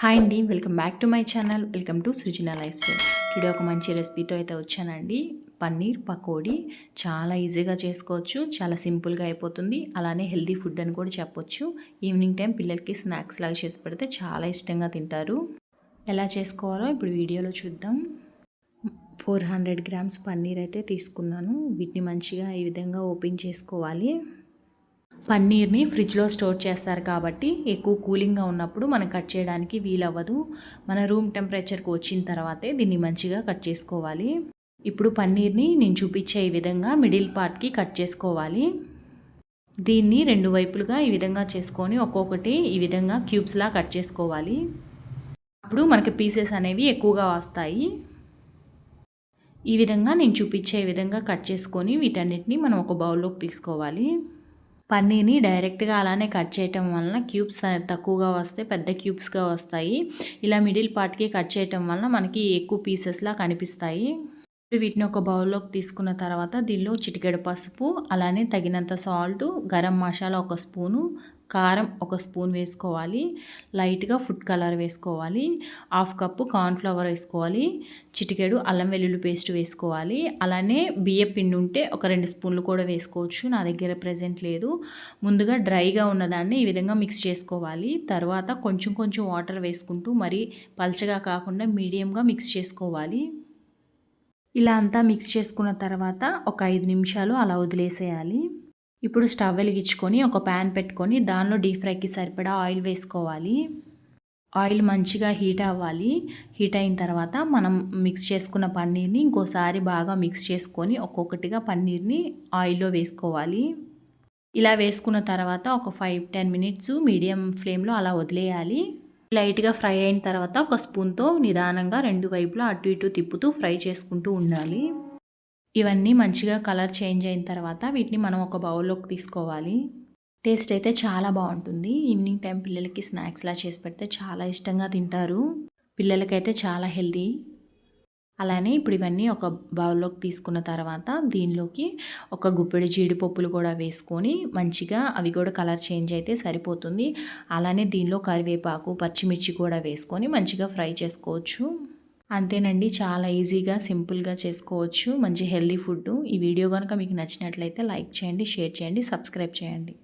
Hi అండి welcome back to my channel. Welcome to Srujana lifestyle. Today ఒక మంచి రెసిపీతో అయితే వచ్చానండి. పన్నీర్ పకోడీ చాలా ఈజీగా చేసుకోవచ్చు చాలా సింపుల్గా అయిపోతుంది. అలానే హెల్తీ ఫుడ్ అని కూడా చెప్పొచ్చు. ఈవినింగ్ టైం పిల్లలకి స్నాక్స్ లాగా చేసి పెడితే చాలా ఇష్టంగా తింటారు. ఎలా చేసుకోవాలో ఇప్పుడు వీడియోలో చూద్దాం. ఫోర్ హండ్రెడ్ గ్రామ్స్ పన్నీర్ అయితే తీసుకున్నాను. వీటిని మంచిగా ఈ విధంగా ఓపెన్ చేసుకోవాలి. పన్నీర్ని ఫ్రిడ్జ్లో స్టోర్ చేస్తారు కాబట్టి ఎక్కువ కూలింగ్గా ఉన్నప్పుడు మనం కట్ చేయడానికి వీలవ్వదు. మన రూమ్ టెంపరేచర్కి వచ్చిన తర్వాతే దీన్ని మంచిగా కట్ చేసుకోవాలి. ఇప్పుడు పన్నీర్ని నేను చూపించే ఈ విధంగా మిడిల్ పార్ట్కి కట్ చేసుకోవాలి. దీన్ని రెండు వైపులుగా ఈ విధంగా చేసుకొని ఒక్కొక్కటి ఈ విధంగా క్యూబ్స్లా కట్ చేసుకోవాలి. అప్పుడు మనకి పీసెస్ అనేవి ఎక్కువగా వస్తాయి. ఈ విధంగా నేను చూపించే విధంగా కట్ చేసుకొని వీటన్నిటిని మనం ఒక బౌల్లోకి తీసుకోవాలి. పన్నీర్ని డైరెక్ట్గా అలానే కట్ చేయటం వలన క్యూబ్స్ తక్కువగా వస్తాయి పెద్ద క్యూబ్స్గా వస్తాయి. ఇలా మిడిల్ పార్ట్కి కట్ చేయటం వలన మనకి ఎక్కువ పీసెస్లా కనిపిస్తాయి. వీటిని ఒక బౌల్లోకి తీసుకున్న తర్వాత దీనిలో చిటికెడు పసుపు అలానే తగినంత సాల్ట్ గరం మసాలా ఒక స్పూను కారం ఒక స్పూన్ వేసుకోవాలి. లైట్గా ఫుడ్ కలర్ వేసుకోవాలి. హాఫ్ కప్పు కార్న్ఫ్లవర్ వేసుకోవాలి. చిటికెడు అల్లం వెల్లుల్లి పేస్ట్ వేసుకోవాలి. అలానే బియ్య పిండి ఉంటే ఒక రెండు స్పూన్లు కూడా వేసుకోవచ్చు. నా దగ్గర ప్రజెంట్ లేదు. ముందుగా డ్రైగా ఉన్నదాన్ని ఈ విధంగా మిక్స్ చేసుకోవాలి. తర్వాత కొంచెం కొంచెం వాటర్ వేసుకుంటూ మరీ పల్చగా కాకుండా మీడియంగా మిక్స్ చేసుకోవాలి. ఇలా అంతా మిక్స్ చేసుకున్న తర్వాత ఒక ఐదు నిమిషాలు అలా వదిలేసేయాలి. ఇప్పుడు స్టవ్ వెలిగించుకొని ఒక ప్యాన్ పెట్టుకొని దానిలో డీప్ ఫ్రైకి సరిపడా ఆయిల్ వేసుకోవాలి. ఆయిల్ మంచిగా హీట్ అవ్వాలి. హీట్ అయిన తర్వాత మనం మిక్స్ చేసుకున్న పన్నీర్ని ఇంకోసారి బాగా మిక్స్ చేసుకొని ఒక్కొక్కటిగా పన్నీర్ని ఆయిల్లో వేసుకోవాలి. ఇలా వేసుకున్న తర్వాత ఒక ఫైవ్ టెన్ మినిట్స్ మీడియం ఫ్లేమ్లో అలా వదిలేయాలి. లైట్గా ఫ్రై అయిన తర్వాత ఒక స్పూన్తో నిదానంగా రెండు వైపులా అటు ఇటు తిప్పుతూ ఫ్రై చేసుకుంటూ ఉండాలి. ఇవన్నీ మంచిగా కలర్ చేంజ్ అయిన తర్వాత వీటిని మనం ఒక బౌల్లోకి తీసుకోవాలి. టేస్ట్ అయితే చాలా బాగుంటుంది. ఈవినింగ్ టైం పిల్లలకి స్నాక్స్లా చేసి పెడితే చాలా ఇష్టంగా తింటారు. పిల్లలకైతే చాలా హెల్దీ అలానే ఇప్పుడు ఇవన్నీ ఒక బౌల్లోకి తీసుకున్న తర్వాత దీనిలోకి ఒక గుప్పెడు జీడిపప్పులు కూడా వేసుకొని మంచిగా అవి కూడా కలర్ చేంజ్ అయితే సరిపోతుంది. అలానే దీనిలో కరివేపాకు పచ్చిమిర్చి కూడా వేసుకొని మంచిగా ఫ్రై చేసుకోవచ్చు. అంతేనండి చాలా ఈజీగా సింపుల్గా చేసుకోవచ్చు. మంచి హెల్దీ ఫుడ్ ఈ వీడియో కనుక మీకు నచ్చినట్లయితే లైక్ చేయండి షేర్ చేయండి సబ్స్క్రైబ్ చేయండి.